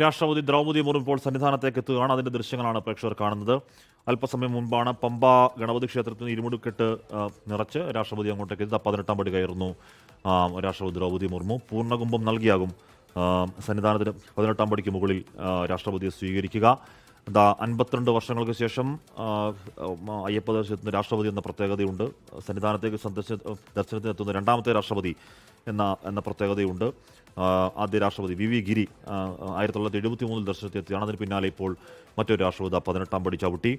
രാഷ്ട്രപതി ദ്രൗപദി മുർമു ഇപ്പോൾ സന്നിധാനത്തേക്ക് എത്തുകയാണ്. അതിന്റെ ദൃശ്യങ്ങളാണ് പ്രേക്ഷകർ കാണുന്നത്. അല്പസമയം മുൻപാണ് പമ്പ ഗണപതി ക്ഷേത്രത്തിൽ നിന്ന് ഇരുമുടിക്കെട്ട് നിറച്ച് രാഷ്ട്രപതി അങ്ങോട്ടേക്ക് എത്തി. പതിനെട്ടാം പടി കയറുന്നു. രാഷ്ട്രപതി ദ്രൗപദി മുർമു. പൂർണകുംഭം നൽകിയാകും. സന്നിധാനത്തിന് പതിനെട്ടാം പടിക്ക് മുകളിൽ രാഷ്ട്രപതിയെ സ്വീകരിക്കുക. എന്താ അൻപത്തിരണ്ട് വർഷങ്ങൾക്ക് ശേഷം അയ്യപ്പ ദർശനത്തിന് രാഷ്ട്രപതി എന്ന പ്രത്യേകതയുണ്ട്. സന്നിധാനത്തേക്ക് സന്ദർശ ദർശനത്തിനെത്തുന്ന രണ്ടാമത്തെ രാഷ്ട്രപതി എന്ന എന്ന പ്രത്യേകതയുണ്ട്. ആദ്യ രാഷ്ട്രപതി വി വി ഗിരി ആയിരത്തി തൊള്ളായിരത്തി എഴുപത്തി മൂന്നിൽ ദർശനത്തിലെത്തിയാണ് അതിന് പിന്നാലെ ഇപ്പോൾ മറ്റൊരു രാഷ്ട്രപതി പതിനെട്ടാം പടി ചവിട്ടി.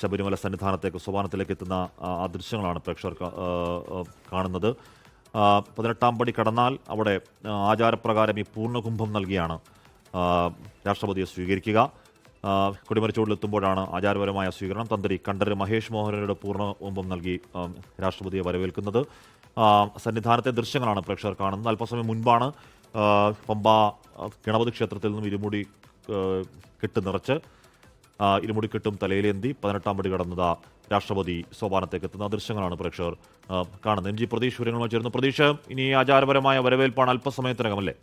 ശബരിമല സന്നിധാനത്തേക്ക് സോപാനത്തിലേക്ക് എത്തുന്ന ആ, ദൃശ്യങ്ങളാണ് പ്രേക്ഷകർ കാണുന്നത്. പതിനെട്ടാം പടി കടന്നാൽ അവിടെ ആചാരപ്രകാരം ഈ പൂർണകുംഭം നൽകിയാണ് രാഷ്ട്രപതിയെ സ്വീകരിക്കുക. കൊടിമരച്ചോടിലെത്തുമ്പോഴാണ് ആചാരപരമായ സ്വീകരണം തന്ത്രി കണ്ഠര് മഹേഷ് മോഹനരുടെ പൂർണകുംഭം നൽകി രാഷ്ട്രപതിയെ വരവേൽക്കുന്നത്. സന്നിധാനത്തെ ദൃശ്യങ്ങളാണ് പ്രേക്ഷകർ കാണുന്നത്. അല്പസമയം മുൻപാണ് പമ്പ ഗണപതി ക്ഷേത്രത്തിൽ നിന്നും ഇരുമുടി കെട്ട് നിറച്ച് ഇരുമുടി കെട്ടും തലയിലേന്തി പതിനെട്ടാം പടി കടന്നത് രാഷ്ട്രപതി സോപാനത്തേക്ക് എത്തുന്ന ദൃശ്യങ്ങളാണ് പ്രേക്ഷകർ കാണുന്നത്. എം ജി പ്രതീഷ് വിവരങ്ങളുമായി ചേർന്നു പ്രതീക്ഷ ഇനി ആചാരപരമായ വരവേൽപ്പാണ് അല്പസമയത്തിനകം അല്ലേ?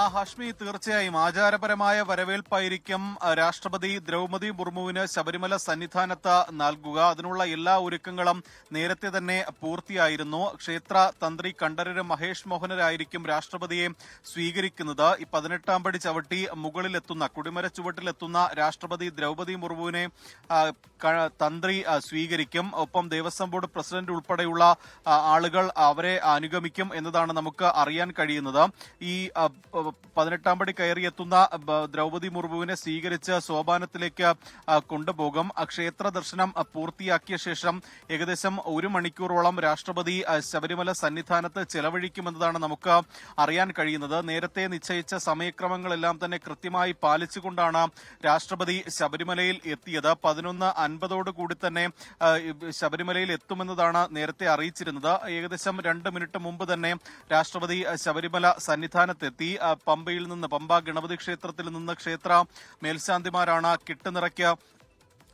ആ ഹഷ്മി തീർച്ചയായും ആചാരപരമായ വരവേൽപ്പായിരിക്കും. രാഷ്ട്രപതി ദ്രൗപതി മുർമുവിന് ശബരിമല സന്നിധാനത്ത് നൽകുക. അതിനുള്ള എല്ലാ ഒരുക്കങ്ങളും നേരത്തെ തന്നെ പൂർത്തിയായിരുന്നു. ക്ഷേത്ര തന്ത്രി കണ്ഠരര് മഹേഷ് മോഹനരായിരിക്കും രാഷ്ട്രപതിയെ സ്വീകരിക്കുന്നത്. ഈ പതിനെട്ടാം പടി ചവിട്ടി മുകളിലെത്തുന്ന കുടിമര ചുവട്ടിലെത്തുന്ന രാഷ്ട്രപതി ദ്രൗപതി മുർമുവിനെ തന്ത്രി സ്വീകരിക്കും. ഒപ്പം ദേവസ്വം ബോർഡ് പ്രസിഡന്റ് ഉൾപ്പെടെയുള്ള ആളുകൾ അവരെ അനുഗമിക്കും എന്നതാണ് നമുക്ക് അറിയാൻ കഴിയുന്നത്. ഈ പതിനെട്ടാം പടി കയറിയെത്തുന്ന ദ്രൗപദി മുർമുവിനെ സ്വീകരിച്ച് സോപാനത്തിലേക്ക് കൊണ്ടുപോകും. ക്ഷേത്ര ദർശനം പൂർത്തിയാക്കിയ ശേഷം ഏകദേശം ഒരു മണിക്കൂറോളം രാഷ്ട്രപതി ശബരിമല സന്നിധാനത്ത് ചെലവഴിക്കുമെന്നതാണ് നമുക്ക് അറിയാൻ കഴിയുന്നത്. നേരത്തെ നിശ്ചയിച്ച സമയക്രമങ്ങളെല്ലാം തന്നെ കൃത്യമായി പാലിച്ചുകൊണ്ടാണ് രാഷ്ട്രപതി ശബരിമലയിൽ എത്തിയത്. പതിനൊന്ന് അൻപതോടുകൂടി തന്നെ ശബരിമലയിൽ എത്തുമെന്നതാണ് നേരത്തെ അറിയിച്ചിരുന്നത്. ഏകദേശം രണ്ട് മിനിറ്റ് മുമ്പ് തന്നെ രാഷ്ട്രപതി ശബരിമല സന്നിധാനത്തെത്തി. പമ്പയിൽ നിന്ന് പമ്പ ഗണപതി ക്ഷേത്രത്തിൽ നിന്ന് ക്ഷേത്ര മേൽശാന്തിമാരാണ് കിട്ടുനിറയ്ക്ക്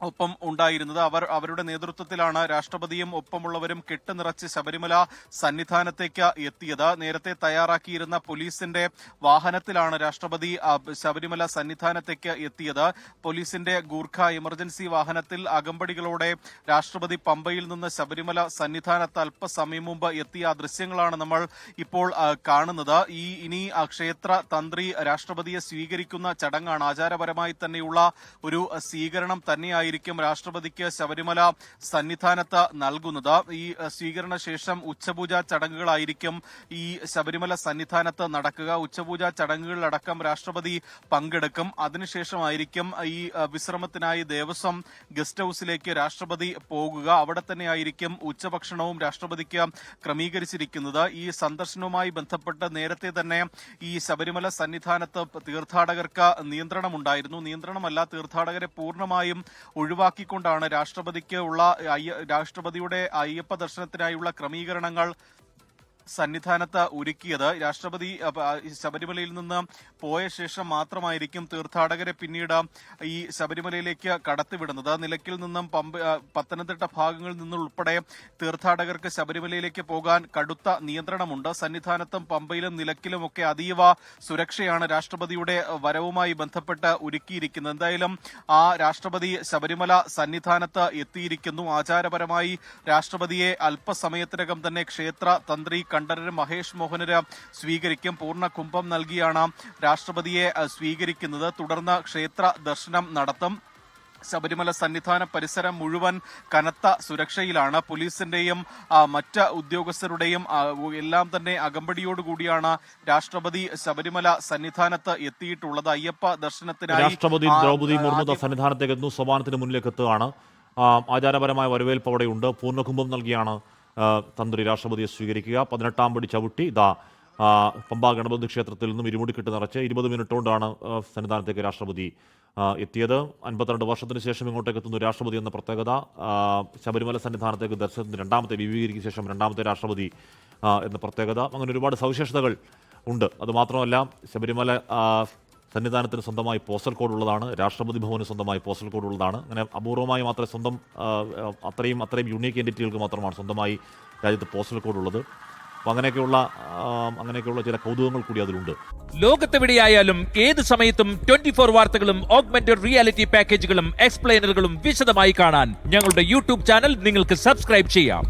ഒപ്പം ഉണ്ടായിരുന്നത്. അവർ അവരുടെ നേതൃത്വത്തിലാണ് രാഷ്ട്രപതിയും ഒപ്പമുള്ളവരും കെട്ടുനിറച്ച് ശബരിമല സന്നിധാനത്തേക്ക് എത്തിയത്. നേരത്തെ തയ്യാറാക്കിയിരുന്ന പോലീസിന്റെ വാഹനത്തിലാണ് രാഷ്ട്രപതി ശബരിമല സന്നിധാനത്തേക്ക് എത്തിയത്. പോലീസിന്റെ ഗൂർഖ എമർജൻസി വാഹനത്തിൽ അകമ്പടികളോടെ രാഷ്ട്രപതി പമ്പയിൽ നിന്ന് ശബരിമല സന്നിധാനത്ത് അല്പസമയം മുമ്പ് എത്തിയ ദൃശ്യങ്ങളാണ് നമ്മൾ ഇപ്പോൾ കാണുന്നത്. ഈ ഇനി ക്ഷേത്ര തന്ത്രി രാഷ്ട്രപതിയെ സ്വീകരിക്കുന്ന ചടങ്ങാണ്. ആചാരപരമായി തന്നെയുള്ള ഒരു സ്വീകരണം തന്നെയായിരിക്കും രാഷ്ട്രപതിക്ക് ശബരിമല സന്നിധാനത്ത് നൽകുന്നത്. ഈ സ്വീകരണ ശേഷം ഉച്ചപൂജ ചടങ്ങുകളായിരിക്കും ഈ ശബരിമല സന്നിധാനത്ത് നടക്കുക. ഉച്ചപൂജ ചടങ്ങുകളിലടക്കം രാഷ്ട്രപതി പങ്കെടുക്കും. അതിനുശേഷമായിരിക്കും ഈ വിശ്രമത്തിനായി ദേവസ്വം ഗസ്റ്റ് ഹൌസിലേക്ക് രാഷ്ട്രപതി പോകുക. അവിടെ തന്നെയായിരിക്കും ഉച്ചഭക്ഷണവും രാഷ്ട്രപതിക്ക് ക്രമീകരിച്ചിരിക്കുന്നത്. ഈ സന്ദർശനവുമായി ബന്ധപ്പെട്ട് നേരത്തെ തന്നെ ഈ ശബരിമല സന്നിധാനത്ത് തീർത്ഥാടകർക്ക് നിയന്ത്രണമുണ്ടായിരുന്നു. നിയന്ത്രണമല്ല തീർത്ഥാടകരെ പൂർണമായും ഒഴിവാക്കിക്കൊണ്ടാണ് രാഷ്ട്രപതിക്ക് ഉള്ള രാഷ്ട്രപതിയുടെ അയ്യപ്പ ദർശനത്തിനായുള്ള ക്രമീകരണങ്ങൾ സന്നിധാനത്ത് ഒരുക്കിയത്. രാഷ്ട്രപതി ശബരിമലയിൽ നിന്ന് പോയ ശേഷം മാത്രമായിരിക്കും തീർത്ഥാടകരെ പിന്നീട് ഈ ശബരിമലയിലേക്ക് കടത്തിവിടുന്നത്. നിലയ്ക്കിൽ നിന്നും പത്തനംതിട്ട ഭാഗങ്ങളിൽ നിന്നുൾപ്പെടെ തീർത്ഥാടകർക്ക് ശബരിമലയിലേക്ക് പോകാൻ കടുത്ത നിയന്ത്രണമുണ്ട്. സന്നിധാനത്തും പമ്പയിലും നിലയ്ക്കിലുമൊക്കെ അതീവ സുരക്ഷയാണ് രാഷ്ട്രപതിയുടെ വരവുമായി ബന്ധപ്പെട്ട് ഒരുക്കിയിരിക്കുന്നത്. എന്തായാലും ആ രാഷ്ട്രപതി ശബരിമല സന്നിധാനത്ത് എത്തിയിരിക്കുന്നു. ആചാരപരമായി രാഷ്ട്രപതിയെ അല്പസമയത്തിനകം തന്നെ ക്ഷേത്ര തന്ത്രി കണ്ഠരര് മഹേഷ് മോഹനര് സ്വീകരിക്കും. പൂർണ കുംഭം നൽകിയാണ് രാഷ്ട്രപതിയെ സ്വീകരിക്കുന്നത്. തുടർന്ന് ക്ഷേത്ര ദർശനം നടത്തും. ശബരിമല സന്നിധാന പരിസരം മുഴുവൻ കനത്ത സുരക്ഷയിലാണ്. പോലീസിന്റെയും മറ്റ് ഉദ്യോഗസ്ഥരുടെയും എല്ലാം തന്നെ അകമ്പടിയോടുകൂടിയാണ് രാഷ്ട്രപതി ശബരിമല സന്നിധാനത്ത് എത്തിയിട്ടുള്ളത്. അയ്യപ്പ ദർശനത്തിനായി രാഷ്ട്രപതി ദ്രൗപദി മുർമു സന്നിധാനത്തേക്ക് എത്തുന്നു. സോപാനത്തിന് മുന്നിലേക്ക് എത്തുകയാണ് ആചാരപരമായ വരവേൽപ്പ് അവിടെയുണ്ട് പൂർണകുംഭം നൽകിയാണ് തന്ത്രി രാഷ്ട്രപതിയെ സ്വീകരിക്കുക. പതിനെട്ടാം പടി ചവിട്ടി ഇതാ പമ്പാ ഗണപതി ക്ഷേത്രത്തിൽ നിന്നും ഇരുമുടിക്കെട്ട് നിറച്ച് ഇരുപത് മിനിറ്റ് കൊണ്ടാണ് സന്നിധാനത്തേക്ക് രാഷ്ട്രപതി എത്തിയത്. അൻപത്തിരണ്ട് വർഷത്തിന് ശേഷം ഇങ്ങോട്ടേക്ക് എത്തുന്നു രാഷ്ട്രപതി എന്ന പ്രത്യേകത. ശബരിമല സന്നിധാനത്തേക്ക് ദർശനത്തിന് രണ്ടാമത്തെ വിവികരിക്ക് ശേഷം രണ്ടാമത്തെ രാഷ്ട്രപതി എന്ന പ്രത്യേകത. അങ്ങനെ ഒരുപാട് സവിശേഷതകൾ ഉണ്ട്. അതുമാത്രമല്ല ശബരിമല സന്നിധാനത്തിന് സ്വന്തമായി പോസ്റ്റൽ കോഡ് ഉള്ളതാണ് രാഷ്ട്രപതി ഭവന് സ്വന്തമായി പോസ്റ്റൽ കോഡ് ഉള്ളതാണ് അങ്ങനെ അപൂർവമായി മാത്രമേ സ്വന്തം അത്രയും അത്രയും യുണീക്ക് എന്റിറ്റികൾക്ക് മാത്രമാണ് സ്വന്തമായി രാജ്യത്ത് പോസ്റ്റൽ കോഡ് ഉള്ളത് അപ്പോൾ അങ്ങനെയൊക്കെയുള്ള അങ്ങനെയൊക്കെയുള്ള ചില കൗതുകങ്ങൾ കൂടി അതിലുണ്ട്. ലോകത്തെവിടെയായാലും ഏത് സമയത്തും ട്വന്റി ഫോർ വാർത്തകളും ഓഗ്മെന്റഡ് റിയാലിറ്റി പാക്കേജുകളും എക്സ്പ്ലെയിനറുകളും വിശദമായി കാണാൻ ഞങ്ങളുടെ യൂട്യൂബ് ചാനൽ നിങ്ങൾക്ക് സബ്സ്ക്രൈബ് ചെയ്യാം.